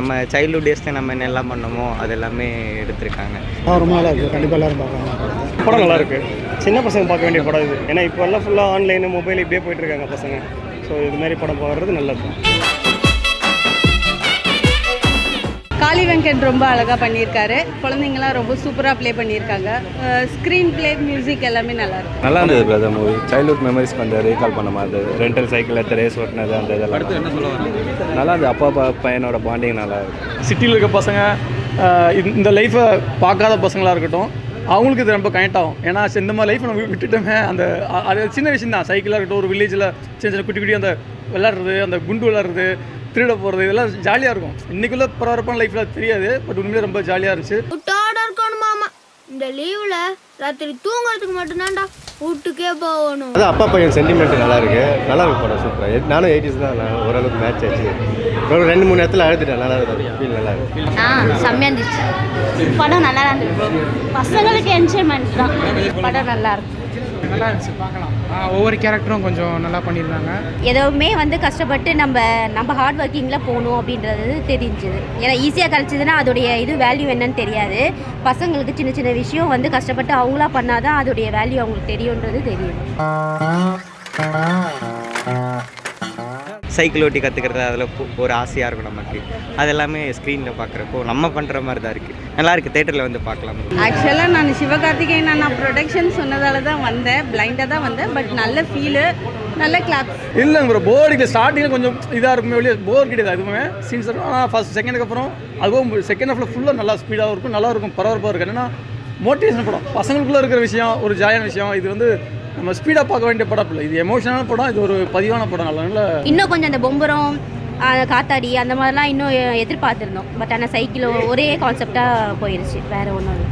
நம்ம சைல்ட்ஹுட் டேஸில் நம்ம என்னெல்லாம் பண்ணோமோ அது எல்லாமே எடுத்திருக்காங்க ரொம்ப நல்லா இருக்குது கண்டிப்பாக எல்லாரும் பார்க்கலாம். படம் நல்லா இருக்கு. சின்ன பசங்க பார்க்க வேண்டிய படம் இது. ஏன்னா இப்போ எல்லாம் ஃபுல்லாக ஆன்லைனு மொபைல் இப்படியே போயிட்டு இருக்காங்க பசங்க. ஸோ இது மாதிரி படம் பார்க்குறது நல்லது. காளி வெங்கட் ரொம்ப அழகாக பண்ணியிருக்காரு. குழந்தைங்களாம் ரொம்ப சூப்பராக ப்ளே பண்ணியிருக்காங்க. ஸ்க்ரீன் ப்ளே மியூசிக் எல்லாமே நல்லா இருக்கு. நல்லா இருந்தது பிரதர் மூவி சைல்ட்ஹுட் மெமரிஸ் கொஞ்சம் ரீகால் பண்ண மாதிரி ரெண்டல் சைக்கிள் எடுத்து ரேஸ் ஓட்டினது அந்த இதெல்லாம் நல்லா இருந்தது. அப்பா அப்பா பையனோட பாண்டிங் நல்லா இருக்கு. சிட்டியில் இருக்க பசங்க இந்த- லைஃப்பை பார்க்காத பசங்களாக இருக்கட்டும் அவங்களுக்கு இது ரொம்ப கனெக்ட் ஆகும். ஏன்னா இந்த மாதிரி லைஃப் நம்ம விட்டுட்டோமே அந்த அது சின்ன விஷயம் தான் சைக்கிளாக இருக்கட்டும் ஒரு வில்லேஜில் சின்ன சின்ன குட்டி குட்டி அந்த விளாட்றது அந்த குண்டு விளாட்றது திருட போகிறது இதெல்லாம் ஜாலியாக இருக்கும். இன்றைக்குள்ள பரபரப்பான லைஃப்பில் தெரியாது பட் உண்மையிலே ரொம்ப ஜாலியாக இருந்துச்சு. இந்த லீவ்ல ராத்திரி தூங்குறதுக்கு மட்டும்தான்டா வீட்டுக்கே போகணும். அது அப்பா பையன் சென்டிமெண்ட் நல்லா இருக்கு. நல்லா இருக்கு படம் சூப்பராக நானும் எயிட்டிஸ் தான் நான் ஓரளவுக்கு மேட்ச் ஆச்சு. ஒரு ரெண்டு மூணு இடத்துல அழுதுட்டேன். நல்லா இருக்கு ஃபீல் நல்லா இருக்கு. ஆ செம்மையா இருந்துச்சு. படம் நல்லா இருந்துச்சு. பசங்களுக்கு என்ஜாய்மெண்ட் தான். படம் நல்லா இருக்கு. நல்லா இருந்துச்சு பார்க்கலாம். ஒவ்வொரு கேரக்டரும் கொஞ்சம் நல்லா பண்ணியிருந்தாங்க. எதுவுமே வந்து கஷ்டப்பட்டு நம்ம நம்ம ஹார்ட் ஒர்க்கிங்கில் போகணும் அப்படின்றது தெரிஞ்சுது. ஏன்னா ஈஸியாக கிடச்சிதுன்னா அதோடைய இது வேல்யூ என்னன்னு தெரியாது. பசங்களுக்கு சின்ன சின்ன விஷயம் வந்து கஷ்டப்பட்டு அவங்களா பண்ணாதான் அதோடைய வேல்யூ அவங்களுக்கு தெரியுன்றது தெரியும் சைக்கிள் ஓட்டி கற்றுக்கிறது அதில் ஒரு ஆசையாக இருக்கும் நமக்கு. அது எல்லாமே ஸ்க்ரீனில் பார்க்குறப்போ நம்ம பண்ணுற மாதிரி தான் இருக்குது நல்லா இருக்குது தேட்டரில் வந்து பார்க்கலாம். ஆக்சுவலாக நான் சிவகார்த்திகேயன் நான் ப்ரொடக்ஷன் சொன்னதால தான் வந்தேன் பிளைண்டாக தான் வந்தேன் பட் நல்ல ஃபீலு நல்ல கிளாப்ஸ் இல்லை ப்ரோ போர் அடிக்கல ஸ்டார்டிங்கில் கொஞ்சம் இதாக இருக்குமே வெளியே போர் கிடையாது அதுவுமே சீன்ஸ் இருக்கும் ஆனால் ஃபஸ்ட் செகண்டுக்கு அப்புறம் அதுவும் செகண்ட் ஹாஃபில் ஃபுல்லாக நல்லா ஸ்பீடாக இருக்கும் நல்லா இருக்கும் பரபரப்பாக இருக்கும். என்னன்னா மோட்டிவேஷன் படம். பசங்களுக்குள்ளே இருக்கிற விஷயம் ஒரு ஜாலியான விஷயம் இது வந்து நம்ம ஸ்பீடாக பார்க்க வேண்டிய படம் இல்லை. இது எமோஷனான படம் இது ஒரு பதிவான படம். நல்ல இன்னும் கொஞ்சம் அந்த பொம்பரம் காத்தாடி அந்த மாதிரிலாம் இன்னும் எதிர்பார்த்துருந்தோம். பட் ஆனால் சைக்கிளோ ஒரே கான்செப்டாக போயிடுச்சு வேறு ஒன்றும் இல்லை.